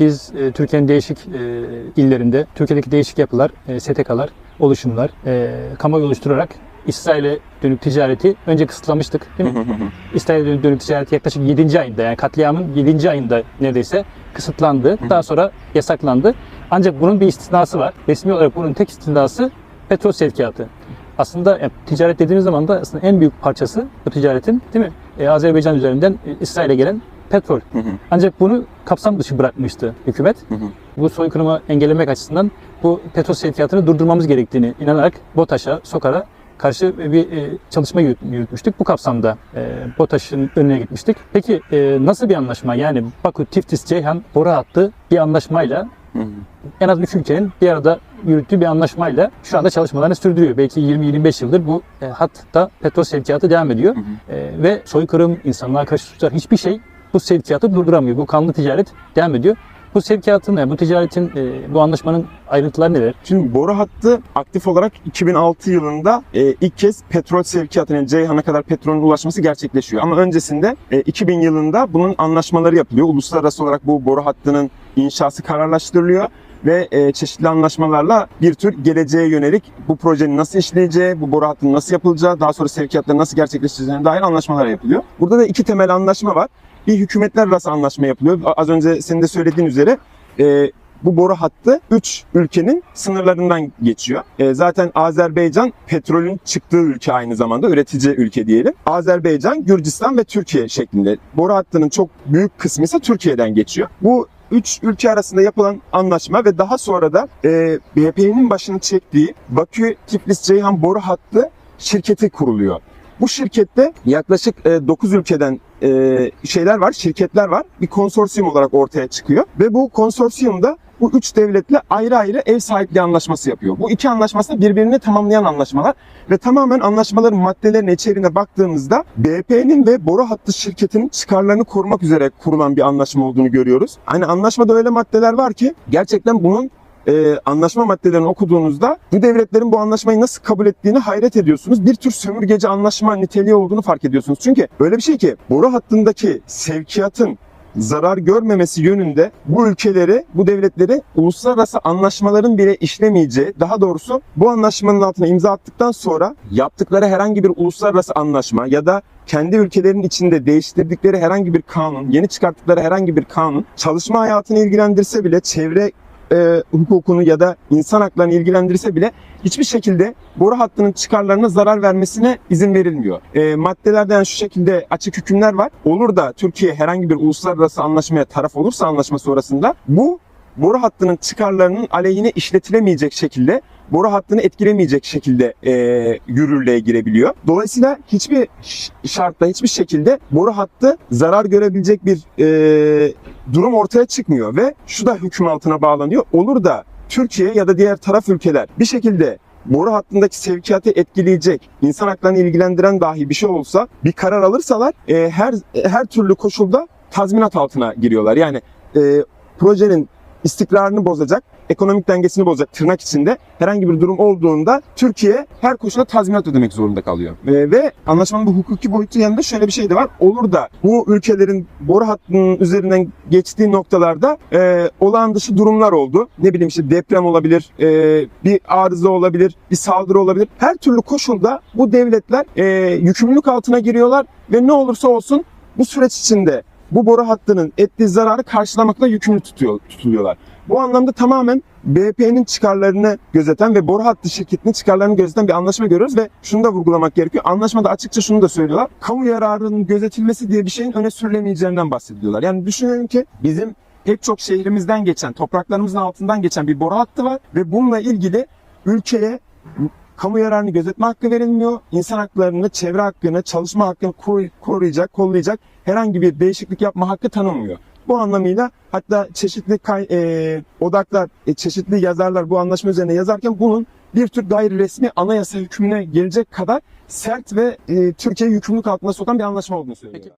Biz e, Türkiye'nin değişik e, illerinde, Türkiye'deki değişik yapılar, e, STK'lar, oluşumlar, e, kamuoyu oluşturarak İsrail'e dönük ticareti önce kısıtlamıştık değil mi? İsrail'e dönük, dönük ticareti yaklaşık 7. ayında yani katliamın 7. ayında neredeyse kısıtlandı. Daha sonra yasaklandı. Ancak bunun bir istisnası var. Resmi olarak bunun tek istisnası petrol sevkiyatı. Aslında e, ticaret dediğimiz zaman da aslında en büyük parçası bu ticaretin değil mi? E, Azerbaycan üzerinden e, İsrail'e gelen petrol. Ancak bunu kapsam dışı bırakmıştı hükümet. Bu soykırımı engellemek açısından bu petrol sevkiyatını durdurmamız gerektiğini inanarak BOTAŞ'a, SOKAR'a karşı bir e, çalışma yürüt- yürütmüştük. Bu kapsamda e, BOTAŞ'ın önüne gitmiştik. Peki e, nasıl bir anlaşma? Yani Bakü, Tiflis, Ceyhan boru hattı bir anlaşmayla en az üç ülkenin bir arada yürüttüğü bir anlaşmayla şu anda çalışmalarını sürdürüyor. Belki 20-25 yıldır bu hatta petrol sevkiyatı devam ediyor. E, ve soykırım, insanlığa karşı suçlar hiçbir şey bu sevkiyatı durduramıyor. Bu kanlı ticaret devam ediyor. Bu sevkiyatın, e, bu ticaretin, e, bu anlaşmanın ayrıntıları neler? Şimdi boru hattı aktif olarak 2006 yılında e, ilk kez petrol sevkiyatının Ceyhan'a kadar petrolün ulaşması gerçekleşiyor. Ama öncesinde e, 2000 yılında bunun anlaşmaları yapılıyor. Uluslararası olarak bu boru hattının inşası kararlaştırılıyor ve e, çeşitli anlaşmalarla bir tür geleceğe yönelik bu projenin nasıl işleyeceği, bu boru hattının nasıl yapılacağı, daha sonra sevkiyatların nasıl gerçekleşeceğine dair anlaşmalar yapılıyor. Burada da iki temel anlaşma var. Bir hükümetler arası anlaşma yapılıyor. Az önce senin de söylediğin üzere e, bu boru hattı 3 ülkenin sınırlarından geçiyor. E, zaten Azerbaycan petrolün çıktığı ülke aynı zamanda üretici ülke diyelim. Azerbaycan, Gürcistan ve Türkiye şeklinde. Boru hattının çok büyük kısmı ise Türkiye'den geçiyor. Bu üç ülke arasında yapılan anlaşma ve daha sonra da e, BP'nin başını çektiği Bakü Tiflis Ceyhan boru hattı şirketi kuruluyor. Bu şirkette yaklaşık 9 ülkeden e, şeyler var, şirketler var. Bir konsorsiyum olarak ortaya çıkıyor. Ve bu konsorsiyumda bu üç devletle ayrı ayrı ev sahipliği anlaşması yapıyor. Bu iki anlaşması birbirini tamamlayan anlaşmalar ve tamamen anlaşmaların maddelerine içeriğine baktığımızda BP'nin ve boru hattı şirketinin çıkarlarını korumak üzere kurulan bir anlaşma olduğunu görüyoruz. Hani anlaşmada öyle maddeler var ki gerçekten bunun e, anlaşma maddelerini okuduğunuzda bu devletlerin bu anlaşmayı nasıl kabul ettiğini hayret ediyorsunuz. Bir tür sömürgeci anlaşma niteliği olduğunu fark ediyorsunuz. Çünkü öyle bir şey ki boru hattındaki sevkiyatın zarar görmemesi yönünde bu ülkeleri, bu devletleri uluslararası anlaşmaların bile işlemeyeceği, daha doğrusu bu anlaşmanın altına imza attıktan sonra yaptıkları herhangi bir uluslararası anlaşma ya da kendi ülkelerinin içinde değiştirdikleri herhangi bir kanun, yeni çıkarttıkları herhangi bir kanun çalışma hayatını ilgilendirse bile çevre e, hukukunu ya da insan haklarını ilgilendirse bile hiçbir şekilde boru hattının çıkarlarına zarar vermesine izin verilmiyor. E, maddelerden şu şekilde açık hükümler var. Olur da Türkiye herhangi bir uluslararası anlaşmaya taraf olursa anlaşma sonrasında bu boru hattının çıkarlarının aleyhine işletilemeyecek şekilde boru hattını etkilemeyecek şekilde e, yürürlüğe girebiliyor. Dolayısıyla hiçbir şartta, hiçbir şekilde boru hattı zarar görebilecek bir e, durum ortaya çıkmıyor ve şu da hüküm altına bağlanıyor. Olur da Türkiye ya da diğer taraf ülkeler bir şekilde boru hattındaki sevkiyatı etkileyecek, insan haklarını ilgilendiren dahi bir şey olsa, bir karar alırsalar e, her her türlü koşulda tazminat altına giriyorlar. Yani e, projenin istikrarını bozacak, ekonomik dengesini bozacak tırnak içinde herhangi bir durum olduğunda Türkiye her koşulda tazminat ödemek zorunda kalıyor. E, ve anlaşmanın bu hukuki boyutu yanında şöyle bir şey de var. Olur da bu ülkelerin boru hattının üzerinden geçtiği noktalarda e, olağan dışı durumlar oldu. Ne bileyim işte deprem olabilir, e, bir arıza olabilir, bir saldırı olabilir. Her türlü koşulda bu devletler e, yükümlülük altına giriyorlar ve ne olursa olsun bu süreç içinde bu boru hattının ettiği zararı karşılamakla yükümlü tutuyor, tutuluyorlar. Bu anlamda tamamen BP'nin çıkarlarını gözeten ve boru hattı şirketinin çıkarlarını gözeten bir anlaşma görüyoruz ve şunu da vurgulamak gerekiyor. Anlaşmada açıkça şunu da söylüyorlar. Kamu yararının gözetilmesi diye bir şeyin öne sürülemeyeceğinden bahsediyorlar. Yani düşünelim ki bizim pek çok şehrimizden geçen, topraklarımızın altından geçen bir boru hattı var ve bununla ilgili ülkeye kamu yararını gözetme hakkı verilmiyor. İnsan haklarını, çevre hakkını, çalışma hakkını koru- koruyacak, kollayacak herhangi bir değişiklik yapma hakkı tanınmıyor. Bu anlamıyla hatta çeşitli kay, e, odaklar, e, çeşitli yazarlar bu anlaşma üzerine yazarken bunun bir tür gayri resmi anayasa hükmüne gelecek kadar sert ve e, Türkiye'yi yükümlülük altına sokan bir anlaşma olduğunu söylüyor. Peki.